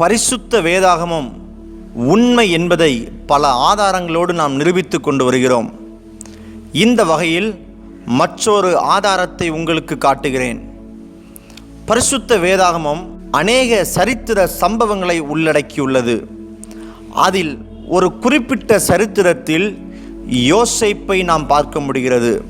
பரிசுத்த வேதாகமம் உண்மை என்பதை பல ஆதாரங்களோடு நாம் நிரூபித்து கொண்டு வருகிறோம். இந்த வகையில் மற்றொரு ஆதாரத்தை உங்களுக்கு காட்டுகிறேன். பரிசுத்த வேதாகமம் அநேக சரித்திர சம்பவங்களை உள்ளடக்கியுள்ளது. அதில் ஒரு குறிப்பிட்ட சரித்திரத்தில் யோசைப்பை நாம் பார்க்க முடிகிறது.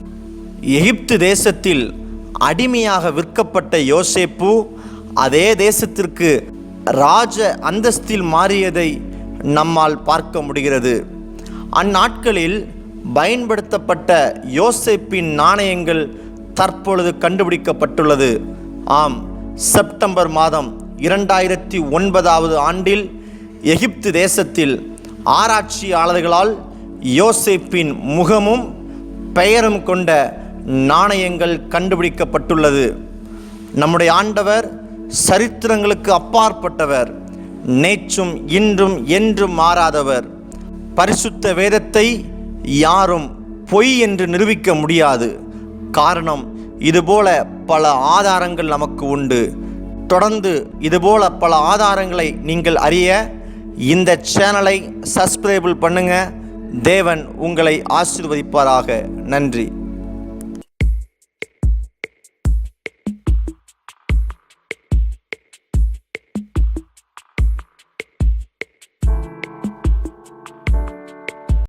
எகிப்து தேசத்தில் அடிமையாக விற்கப்பட்ட யோசேப்பு அதே தேசத்திற்கு ராஜ அந்தஸ்தில் மாறியதை நம்மால் பார்க்க முடிகிறது. அந்நாட்களில் பயன்படுத்தப்பட்ட யோசைப்பின் நாணயங்கள் தற்பொழுது கண்டுபிடிக்கப்பட்டுள்ளது. ஆம் செப்டம்பர் மாதம் இரண்டாயிரத்தி ஒன்பதாவது ஆண்டில் எகிப்து தேசத்தில் ஆராய்ச்சியாளர்களால் யோசைப்பின் முகமும் பெயரும் கொண்ட நாணயங்கள் கண்டுபிடிக்கப்பட்டுள்ளது. நம்முடைய ஆண்டவர் சரித்திரங்களுக்கு அப்பாற்பட்டவர் நேற்றும் இன்றும் என்றும் மாறாதவர். பரிசுத்த வேதத்தை யாரும் பொய் என்று நிரூபிக்க முடியாது. காரணம் இதுபோல பல ஆதாரங்கள் நமக்கு உண்டு. தொடர்ந்து இதுபோல பல ஆதாரங்களை நீங்கள் அறிய இந்த சேனலை சப்ஸ்கிரைபிள் பண்ணுங்க. தேவன் உங்களை ஆசிர்வதிப்பாராக. நன்றி.